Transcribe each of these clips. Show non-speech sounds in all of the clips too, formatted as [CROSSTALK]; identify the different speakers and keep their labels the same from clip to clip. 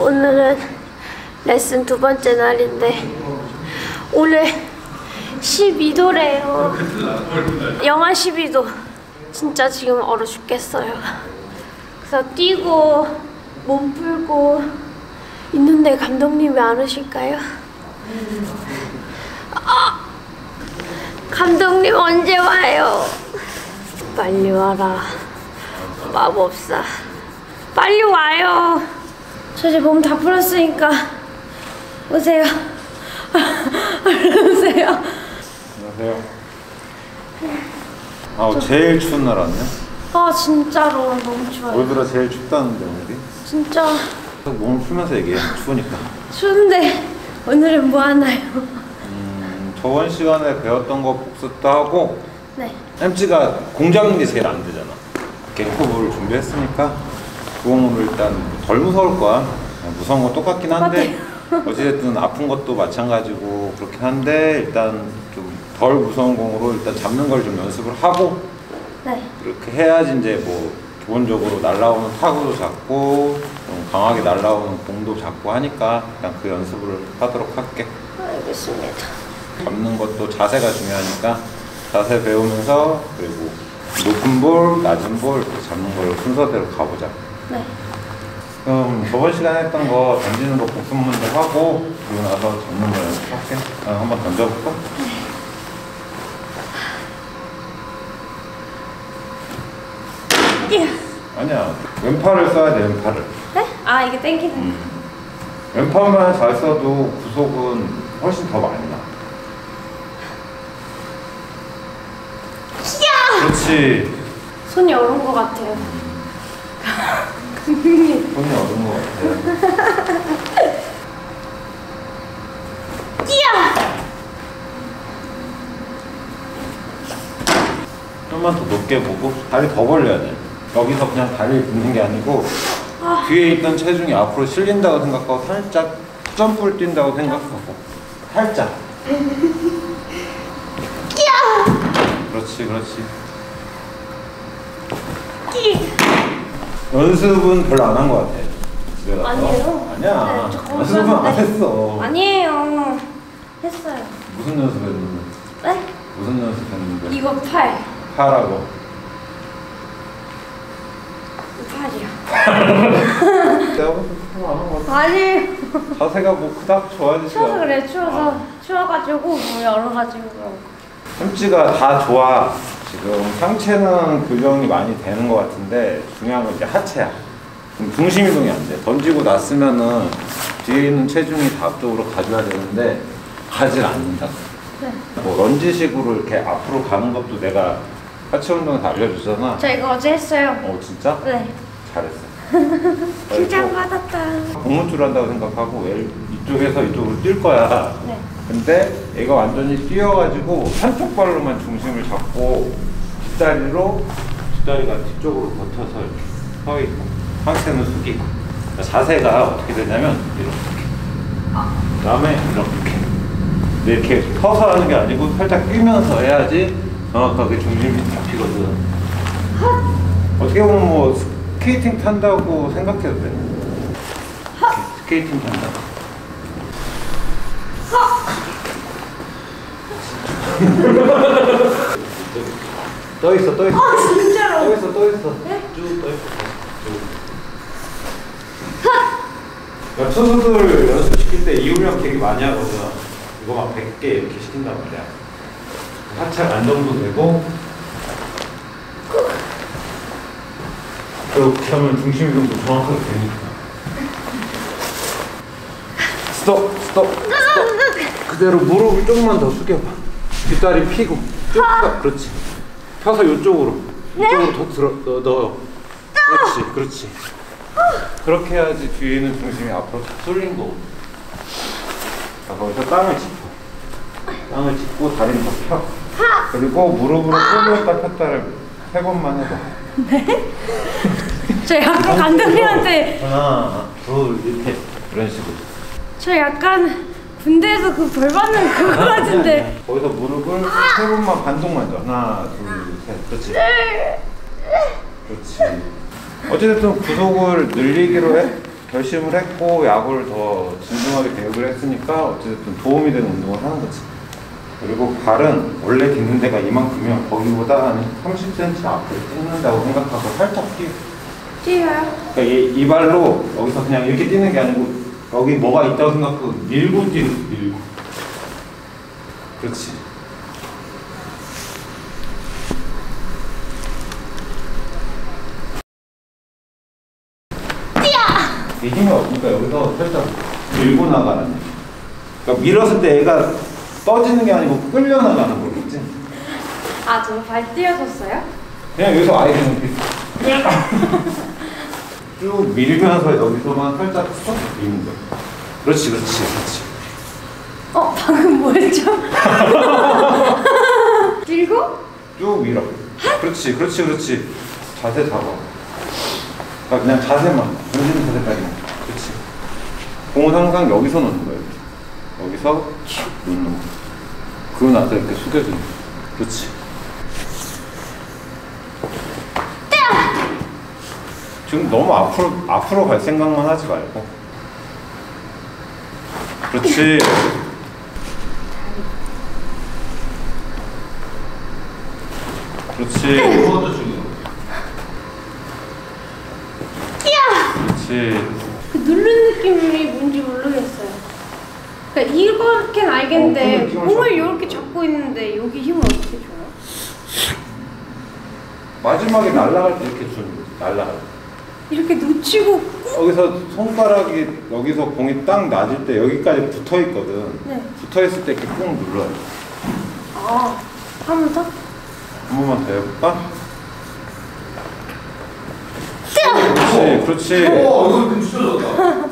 Speaker 1: 오늘은 레슨 두 번째 날인데 오늘 12도래요. 영하 12도. 진짜 지금 얼어 죽겠어요. 그래서 뛰고 몸 풀고 있는데 감독님이 안 오실까요? 아! 감독님 언제 와요? 빨리 와라. 마법사. 빨리 와요. 저 이제 몸 다 풀었으니까 오세요. 오세요.
Speaker 2: 안녕하세요. 아, 제일 추운 날 아니야?
Speaker 1: 아 진짜로 너무 추워요.
Speaker 2: 올 들어 제일 춥다는데 오늘이?
Speaker 1: 진짜
Speaker 2: 몸 풀면서 얘기해. 추우니까.
Speaker 1: 추운데 오늘은 뭐 하나요?
Speaker 2: 음, 저번 시간에 배웠던 거 복습도 하고
Speaker 1: 네.
Speaker 2: 햄찌가 공장 일이 제일 안 되잖아. 갱코브를 준비했으니까 그거로 일단 덜 무서울 거야. 그냥 무서운 건 똑같긴 한데 [LAUGHS] 어찌됐든 아픈 것도 마찬가지고 그렇긴 한데 일단 좀 덜 무서운 공으로 일단 잡는 걸 좀 연습을 하고
Speaker 1: 네.
Speaker 2: 그렇게 해야지 이제 뭐 기본적으로 날라오는 타구도 잡고 좀 강하게 날라오는 공도 잡고 하니까 그냥 그 연습을 하도록 할게.
Speaker 1: 알겠습니다.
Speaker 2: 잡는 것도 자세가 중요하니까 자세 배우면서 그리고 높은 볼, 낮은 볼 잡는 걸 순서대로 가보자.
Speaker 1: 네.
Speaker 2: 그럼 저번 시간에 했던 거 던지는 거 복습 먼저 하고 그리고 나서 잡는 거 연습할게. 아, 한번 던져볼까?
Speaker 1: 예.
Speaker 2: 아니야. 왼팔을 써야 돼, 왼팔을.
Speaker 1: 네? 아 이게 땡기는.
Speaker 2: 음. 왼팔만 잘 써도 구속은 훨씬 더 많이 나.
Speaker 1: 야!
Speaker 2: 그렇지.
Speaker 1: 손이 얼은 것 같아요. [LAUGHS]
Speaker 2: 손이 어른 것 같아.
Speaker 1: 야!
Speaker 2: 높게 보고 다리 더 벌려야 돼. 여기서 그냥 다리를 굽는 게 아니고 뒤에 있던 체중이 앞으로 실린다고 생각하고 살짝 점프를 뛴다고 생각하고 살짝. [LAUGHS] 그렇지, 그렇지.
Speaker 1: 끼!
Speaker 2: 연습은 별로 안 한 것 같아. 집에 가서.
Speaker 1: 아니에요?
Speaker 2: 아니야.
Speaker 1: 네,
Speaker 2: 연습은 안
Speaker 1: 했는데.
Speaker 2: 했어.
Speaker 1: 아니에요. 했어요.
Speaker 2: 무슨 연습했는데?
Speaker 1: 네?
Speaker 2: 무슨 연습했는데?
Speaker 1: 이거 팔.
Speaker 2: 하라고.
Speaker 1: 팔이요.
Speaker 2: 내가 같아.
Speaker 1: 아니.
Speaker 2: 자세가 뭐 그닥 좋아지지
Speaker 1: 추워서
Speaker 2: 않아.
Speaker 1: 그래. 추워서 추워가지고 몸이 얼어가지고.
Speaker 2: 햄찌가 다 좋아. 지금 상체는 교정이 많이 되는 것 같은데 중요한 건 이제 하체야. 중심 이동이 안 돼. 던지고 났으면은 뒤에 있는 체중이 다 앞쪽으로 가줘야 되는데 가질 않는다.
Speaker 1: 네.
Speaker 2: 뭐 런지식으로 이렇게 앞으로 가는 것도 내가 하체 운동에서 알려주잖아.
Speaker 1: 저 이거 어제 했어요.
Speaker 2: 어 진짜?
Speaker 1: 네.
Speaker 2: 잘했어. [LAUGHS]
Speaker 1: 긴장 받았다.
Speaker 2: 공무줄 한다고 생각하고 얘를 이쪽에서 이쪽으로 뛸 거야.
Speaker 1: 네.
Speaker 2: 근데 얘가 완전히 뛰어가지고 한쪽 발로만 중심을 잡고 뒷다리로 뒷다리가 뒤쪽으로 버텨서 이렇게 서 있고 상체는 숙이고 그러니까 자세가 어떻게 되냐면 이렇게 그다음에 이렇게 근데 이렇게 서서 하는 게 아니고 살짝 뛰면서 해야지 정확하게 중심이 잡히거든 어떻게 보면 뭐 스케이팅 탄다고 생각해도 돼 스케이팅 탄다 [LAUGHS] 떠 있어, 떠 있어.
Speaker 1: 아 진짜로.
Speaker 2: 떠 있어, 떠 있어.
Speaker 1: 네?
Speaker 2: 쭉떠 있어. 쭉. 야, 투수들 연습시킬 때 이후력 되게 많이 하거든. 이거 막 100개 이렇게 시킨단 말이야. 하체가 안정도 되고. 그렇게 하면 중심 이동도 정확하게 되니까. 스톱, 스톱, 스톱. 그대로 무릎을 조금만 더 숙여봐. 뒷다리 피고. 쭉 펴. 그렇지. 펴서 이쪽으로. 이쪽으로 더 들어, 넣, 넣어. 그렇지, 그렇지. 그렇게 해야지 뒤에 있는 중심이 앞으로 다 쏠린 거고. 자, 거기서 땅을 짚어. 땅을 짚고 다리를 더 펴. 그리고 무릎으로 쭉 폈다 폈다를 세 번만 해봐.
Speaker 1: 저 약간 감독님한테
Speaker 2: 하나, 둘, 이렇게 이런 식으로.
Speaker 1: 저 약간 군대에서 그 벌 받는 그거 같은데.
Speaker 2: 거기서 무릎을 세 번만 반동만 줘. 하나, 둘, 셋. 그렇지. 그렇지. 어찌됐든 구속을 늘리기로 해, 결심을 했고 야구를 더 진중하게 계획을 했으니까 어찌됐든 도움이 되는 운동을 하는 거지. 그리고 발은 원래 딛는 데가 이만큼이면 거기보다 한 30cm 앞으로 뛰는다고 생각하고 살짝 뛰어.
Speaker 1: 뛰어요.
Speaker 2: 그러니까 이, 이 발로 여기서 그냥 이렇게 뛰는 게 아니고 여기 뭐가 있다고 생각하고 밀고 뛰는 밀고. 그렇지. 이게 힘이 없으니까 여기서 살짝 밀고 나가는. 그러니까 밀었을 때 얘가 떠지는 게 아니고 끌려 나가는 거겠지.
Speaker 1: 아, 저발 뛰어졌어요?
Speaker 2: 그냥 여기서 아예 그냥 이렇게 [LAUGHS] 쭉 밀면서 여기서만 살짝 쏙 미는 거야. 그렇지, 그렇지, 그렇지.
Speaker 1: 어, 방금 뭐였죠? [LAUGHS] 들고?
Speaker 2: 쭉 밀어. 그렇지, 그렇지, 그렇지. 자세 잡아. 그러니까 그냥 자세만, 던지는 자세까지만. 그렇지. 공은 항상 여기서 놓는 거예요. 여기서 거. 그러고 나서 이렇게 숙여주는 거. 그렇지. 지금 너무 앞으로 앞으로 갈 생각만 하지 말고. 그렇지. 그렇지. 중요. 그렇지.
Speaker 1: 그 누른 느낌이 뭔지 모르겠어요. 그러니까 이렇게는 알겠는데
Speaker 2: 어, 공을.
Speaker 1: 이렇게 잡고 있는데 여기 힘을 어떻게 줘요?
Speaker 2: 마지막에 날아갈 때 이렇게 주는 거지. 날아갈 때.
Speaker 1: 이렇게 놓치고 꾹?
Speaker 2: 여기서 손가락이 여기서 공이 딱 낮을 때 여기까지 붙어 있거든.
Speaker 1: 네.
Speaker 2: 붙어 있을 때 이렇게 꾹 눌러요.
Speaker 1: 아, 한 번 더?
Speaker 2: 한 번만 더 해볼까? 그렇지, 그렇지.
Speaker 3: 오, 이거 좀 추천졌다.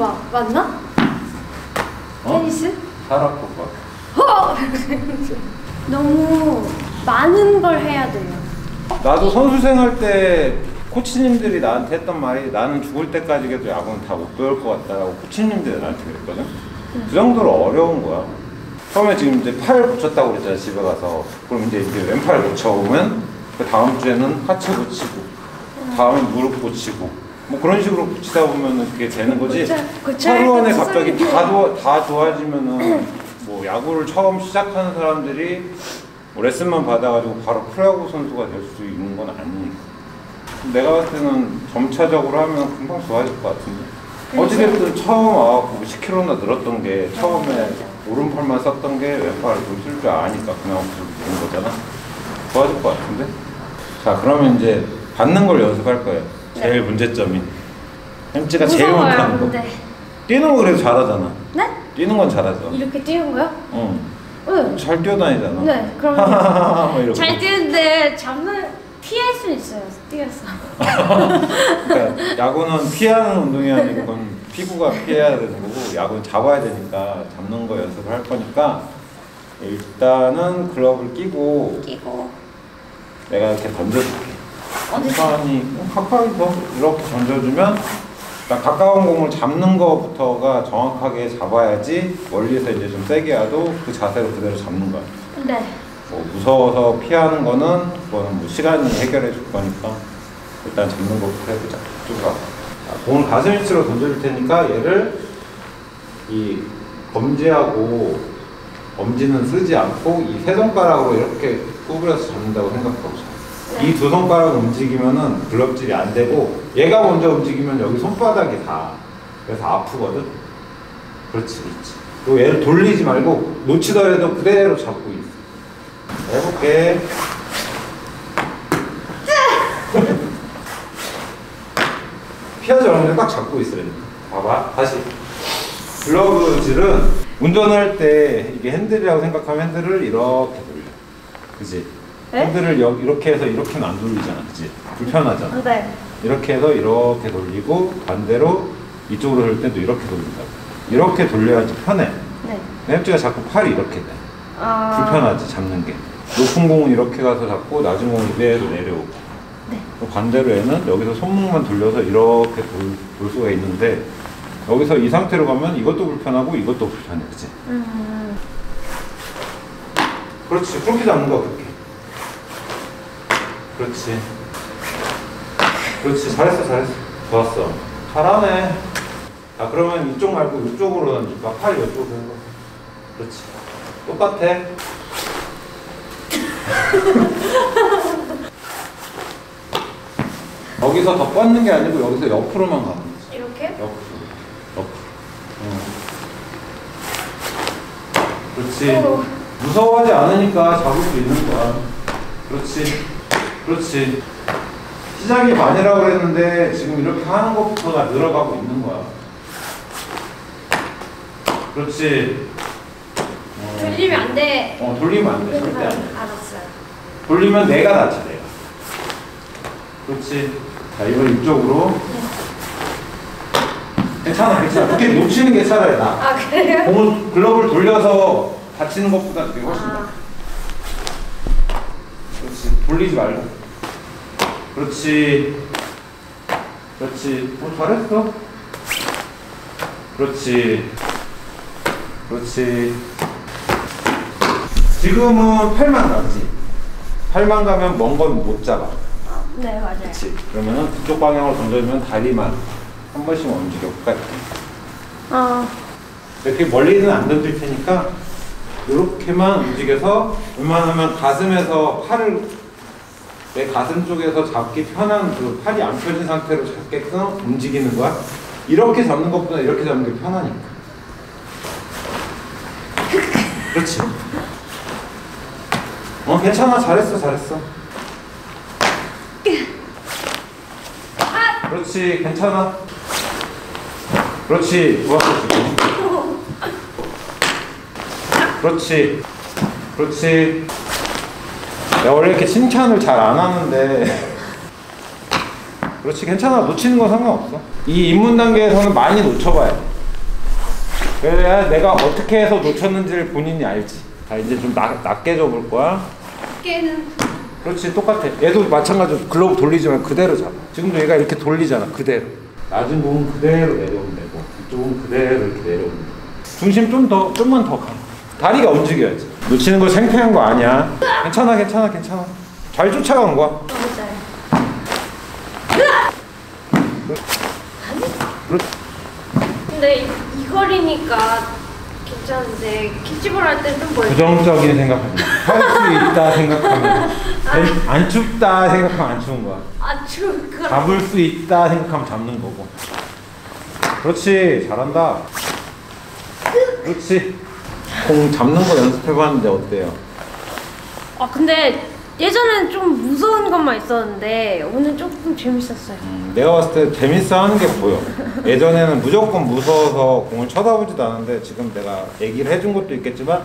Speaker 1: 샤라포바 맞나?
Speaker 2: 어?
Speaker 1: 테니스?
Speaker 2: 사라코바.
Speaker 1: 허! [LAUGHS] 너무 많은 걸 해야 돼요.
Speaker 2: 나도 선수 생활 때 코치님들이 나한테 했던 말이 나는 죽을 때까지 해도 야구는 다 못 배울 것 같다라고 코치님들이 나한테 그랬거든. 그 정도로 어려운 거야. 처음에 지금 이제 팔 고쳤다고 그랬잖아 집에 가서. 그럼 이제 이제 왼팔 고쳐오면 그 다음 주에는 하체 고치고, 다음에 무릎 고치고. 뭐 그런 식으로 고치다 보면은 그게 되는 거지.
Speaker 1: 고쳐- 고쳐야
Speaker 2: 하루 안에
Speaker 1: 할
Speaker 2: 갑자기 다, 좋아, 다 좋아지면은 뭐 야구를 처음 시작하는 사람들이 뭐 레슨만 받아가지고 바로 프로야구 선수가 될 수 있는 건 아니니까. 내가 봤을 때는 점차적으로 하면 금방 좋아질 것 같은데. 어찌됐든 처음 와갖고 10kg나 늘었던 게 처음에 오른팔만 썼던 게 왼팔을 좀쓸줄 아니까 그냥 되는 거잖아. 좋아질 것 같은데. 자, 그러면 이제 받는 걸 연습할 거예요. 제일 문제점이. 햄찌가 제일
Speaker 1: 무서워요,
Speaker 2: 못하는 거.
Speaker 1: 근데.
Speaker 2: 뛰는 거 그래도 잘하잖아.
Speaker 1: 네?
Speaker 2: 뛰는 건 잘하죠.
Speaker 1: 이렇게 뛰는 거요?
Speaker 2: 응.
Speaker 1: 응.
Speaker 2: 잘 뛰어다니잖아.
Speaker 1: 네, 그럼
Speaker 2: 막 [LAUGHS] 이러고.
Speaker 1: 잘 뛰는데 잡는 피할 수 있어요. 뛰어서.
Speaker 2: 그러니까 [LAUGHS] 야구는 피하는 운동이 아니고 그건 피구가 피해야 되는 거고 야구는 잡아야 되니까 잡는 거 연습을 할 거니까 일단은 글러브를 끼고
Speaker 1: 끼고
Speaker 2: 내가 이렇게 던져줄게. 천천히 가까이 더 이렇게 던져주면 그러니까 가까운 공을 잡는 거부터가 정확하게 잡아야지 멀리서 이제 좀 세게 와도 그 자세로 그대로 잡는 거야.
Speaker 1: 네.
Speaker 2: 뭐 무서워서 피하는 거는 그거는 뭐 시간이 해결해 줄 거니까 일단 잡는 것부터 해보자. 쭉 가. 자, 공을 가슴 위치로 던져줄 테니까 얘를 이 검지하고 엄지는 쓰지 않고 이 세 손가락으로 이렇게 구부려서 잡는다고 생각하고 이 두 손가락 움직이면은 글럽질이 안 되고 얘가 먼저 움직이면 여기 손바닥이 다 그래서 아프거든. 그렇지, 그렇지. 또 얘를 돌리지 말고 놓치더라도 그대로 잡고 있어. 해볼게. [LAUGHS] 피하지 않으면 딱 잡고 돼. 봐봐, 다시. 글러브질은 운전할 때 이게 핸들이라고 생각하면 핸들을 이렇게 돌려. 그지?
Speaker 1: 네?
Speaker 2: 핸들을 여, 이렇게 해서 이렇게는 안 돌리잖아. 그지? 불편하잖아.
Speaker 1: 네.
Speaker 2: 이렇게 해서 이렇게 돌리고 반대로 이쪽으로 돌릴 때도 이렇게 돌린다. 이렇게 돌려야지 편해.
Speaker 1: 네.
Speaker 2: 햄찌가 자꾸 팔이 이렇게 돼.
Speaker 1: 아.
Speaker 2: 불편하지 잡는 게 높은 공은 이렇게 가서 잡고 낮은 공은 이대로 내려오고
Speaker 1: 네.
Speaker 2: 또 반대로 얘는 여기서 손목만 돌려서 이렇게 돌, 돌 수가 있는데 여기서 이 상태로 가면 이것도 불편하고 이것도 불편해 그치?
Speaker 1: 음.
Speaker 2: 그렇지 그렇게 잡는 거야 그렇게 그렇지. 그렇지. 잘했어 잘했어. 좋았어. 잘하네 자 그러면 이쪽 말고 이쪽으로 던질까 팔 이쪽으로. 해봐 그렇지. 똑같아. [LAUGHS] 여기서 더 뻗는 게 아니고 여기서 옆으로만 가는 거지.
Speaker 1: 이렇게?
Speaker 2: 옆으로. 옆으로. 응. 그렇지.
Speaker 1: 어.
Speaker 2: 무서워하지 않으니까 잡을 수 있는 거야. 그렇지 그렇지. 시작이 많이라고 그랬는데 지금 이렇게 하는 것부터가 늘어가고 있는 거야. 그렇지. 어,
Speaker 1: 돌리면 안 돼.
Speaker 2: 어 돌리면 안 돼. 절대 안 돼.
Speaker 1: 알았어요.
Speaker 2: 돌리면 내가 다쳐 내가. 그렇지. 자 이번 이쪽으로. 괜찮아 괜찮아. 그렇게 놓치는 게 차라리 나.
Speaker 1: 아 그래요?
Speaker 2: 공을 글러브를 돌려서 다치는 것보다 그게 훨씬 나아
Speaker 1: 아,
Speaker 2: 그렇지. 돌리지 말고 그렇지. 그렇지. 어 잘했어? 그렇지. 그렇지. 지금은 팔만 가지. 팔만 가면 먼 건 못 잡아.
Speaker 1: 네 맞아요.
Speaker 2: 그렇지. 그러면은 그쪽 방향으로 던져주면 다리만 한 번씩 움직여 끝까지
Speaker 1: 아.
Speaker 2: 이렇게 멀리는 안 던질 테니까 이렇게만 움직여서 웬만하면 가슴에서 팔을 내 가슴 쪽에서 잡기 편한 그 팔이 안 펴진 상태로 잡게끔 움직이는 거야. 이렇게 잡는 것보다 이렇게 잡는 게 편하니까. 그렇지. 어 괜찮아 잘했어 잘했어. 그렇지 괜찮아. 그렇지 좋았어 지금. 그렇지. 그렇지. 내가 원래 이렇게 칭찬을 잘 안 하는데. [LAUGHS] 그렇지, 괜찮아. 놓치는 건 상관없어. 이 입문 단계에서는 많이 놓쳐봐야 돼. 그래야 내가 어떻게 해서 놓쳤는지를 본인이 알지. 자, 이제 좀 낮, 낮게 접을 거야.
Speaker 1: 깨는
Speaker 2: 그렇지, 똑같아. 얘도 마찬가지로 글러브 돌리지만 그대로 잡아. 지금도 얘가 이렇게 돌리잖아, 그대로. 낮은 공은 그대로 내려오면 되고, 이쪽은 그대로 이렇게 내려오면 돼. 중심 좀 더, 좀만 더 가. 다리가 움직여야지. 놓치는 거 창피한 거 아니야. 괜찮아, 괜찮아, 괜찮아. 잘 쫓아간 거야.
Speaker 1: 근데 이, 이 거리니까 괜찮은데 캐치볼 할때좀 멀.
Speaker 2: 부정적인 생각하지 마. 할수 있다 생각하면. 안- 안 춥다 생각하면 안 추운 거야.
Speaker 1: 아주 그거.
Speaker 2: 잡을 수 있다 생각하면 잡는 거고. 그렇지, 잘한다. 그렇지. 공 잡는 거 연습해봤는데 어때요?
Speaker 1: 아 근데 예전엔 좀 무서운 것만 있었는데 오늘 조금 재밌었어요.
Speaker 2: 음, 내가 봤을 때 재밌어 하는 게 보여. 예전에는 무조건 무서워서 공을 쳐다보지도 않았는데 지금 내가 얘기를 해준 것도 있겠지만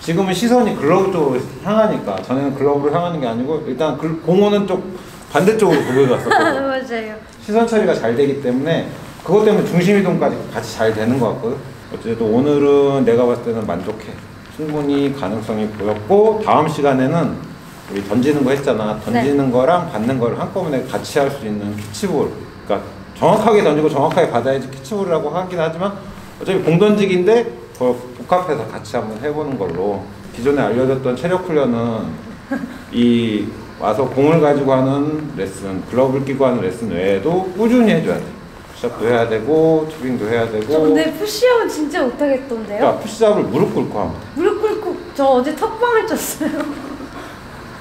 Speaker 2: 지금은 시선이 글러브 쪽으로 향하니까 전에는 글러브로 향하는 게 아니고 일단 글, 공 오는 쪽 반대쪽으로 보여줬었거든. [LAUGHS]
Speaker 1: 맞아요.
Speaker 2: 시선 처리가 잘 되기 때문에 그것 때문에 중심 이동까지 같이 잘 되는 것 같거든. 어쨌든 오늘은 내가 봤을 때는 만족해. 충분히 가능성이 보였고 다음 시간에는 우리 던지는 거 했잖아. 던지는 거랑 받는 거를 한꺼번에 같이 할 수 있는 캐치볼. 그러니까 정확하게 던지고 정확하게 받아야지 캐치볼이라고 하긴 하지만 어차피 공 던지기인데 더 복합해서 같이 한번 해보는 걸로. 기존에 알려졌던 체력 훈련은 이 와서 공을 가지고 하는 레슨, 글러브를 끼고 하는 레슨 외에도 꾸준히 해줘야 돼. 푸시업도 해야 되고, 투빙도 해야 되고.
Speaker 1: 저 근데 푸시업은 진짜 못하겠던데요?
Speaker 2: 그러니까 푸시업을 무릎 꿇고 돼.
Speaker 1: 무릎 꿇고 저 어제 턱방을 쪘어요.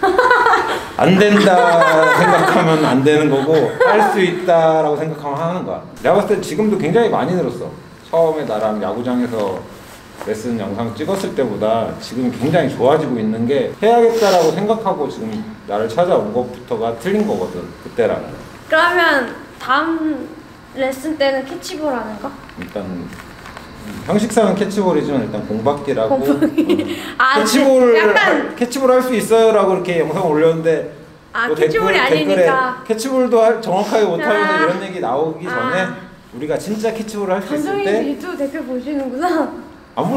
Speaker 1: [LAUGHS]
Speaker 2: 안 된다 생각하면 안 되는 거고 할 수 있다라고 생각하면 하는 거야. 내가 봤을 때 지금도 굉장히 많이 늘었어. 처음에 나랑 야구장에서 레슨 영상 찍었을 때보다 지금 굉장히 좋아지고 있는 게 해야겠다라고 생각하고 지금 나를 찾아온 것부터가 틀린 거거든 그때랑
Speaker 1: 그러면 다음 레슨 때는 캐치볼 하는 거?
Speaker 2: 일단 음, 형식상은 캐치볼이지만 일단 공박기라고
Speaker 1: 공박기.
Speaker 2: 음. [LAUGHS]
Speaker 1: 아,
Speaker 2: 캐치볼
Speaker 1: 약간-
Speaker 2: 캐치볼 할 수 있어요라고 이렇게 영상 올렸는데
Speaker 1: 아,
Speaker 2: 또
Speaker 1: 캐치볼이 아니니까.
Speaker 2: 캐치볼도 할- 정확하게 못하면서
Speaker 1: 아.
Speaker 2: 이런 얘기 나오기 전에
Speaker 1: 아.
Speaker 2: 우리가 진짜 캐치볼을 할 수 있을 때안볼
Speaker 1: 유튜브 댓글 보시는구나.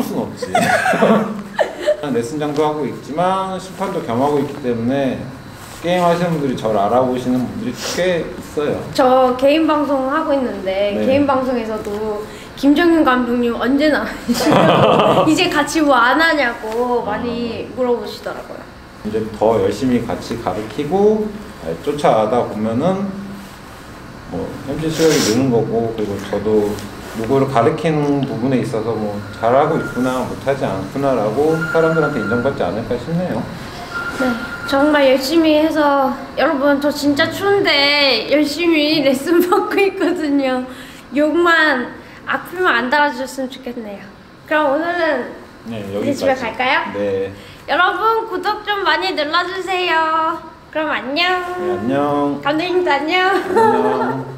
Speaker 2: 수는 없지 [LAUGHS] 레슨장도 하고 있지만 심판도 겸하고 있기 때문에 게임 하시는 분들이 저를 알아보시는 분들이 꽤 있어요.
Speaker 1: 저 개인 방송 하고 있는데
Speaker 2: 네.
Speaker 1: 개인 방송에서도 김정윤 감독님 언제 나오시냐고 [LAUGHS] 이제 같이 뭐 안 하냐고 많이 물어보시더라고요.
Speaker 2: 이제 더 열심히 같이 가르치고 아, 쫓아가다 보면은 뭐 MC 실력이 느는 거고 그리고 저도 누구를 가르치는 부분에 있어서 뭐 잘하고 있구나 못하지 않구나라고 사람들한테 인정받지 않을까 싶네요.
Speaker 1: 네, 정말 열심히 해서 여러분 저 진짜 추운데 열심히 레슨 [LAUGHS] 받고 있거든요. 욕만 악플만 안 달아주셨으면 좋겠네요. 그럼 오늘은
Speaker 2: 네
Speaker 1: 이제. 집에 갈까요?
Speaker 2: 네,
Speaker 1: 여러분 구독 좀 많이 눌러주세요. 그럼 안녕.
Speaker 2: 네 안녕.
Speaker 1: 감독님도 안녕.
Speaker 2: 안녕. [LAUGHS]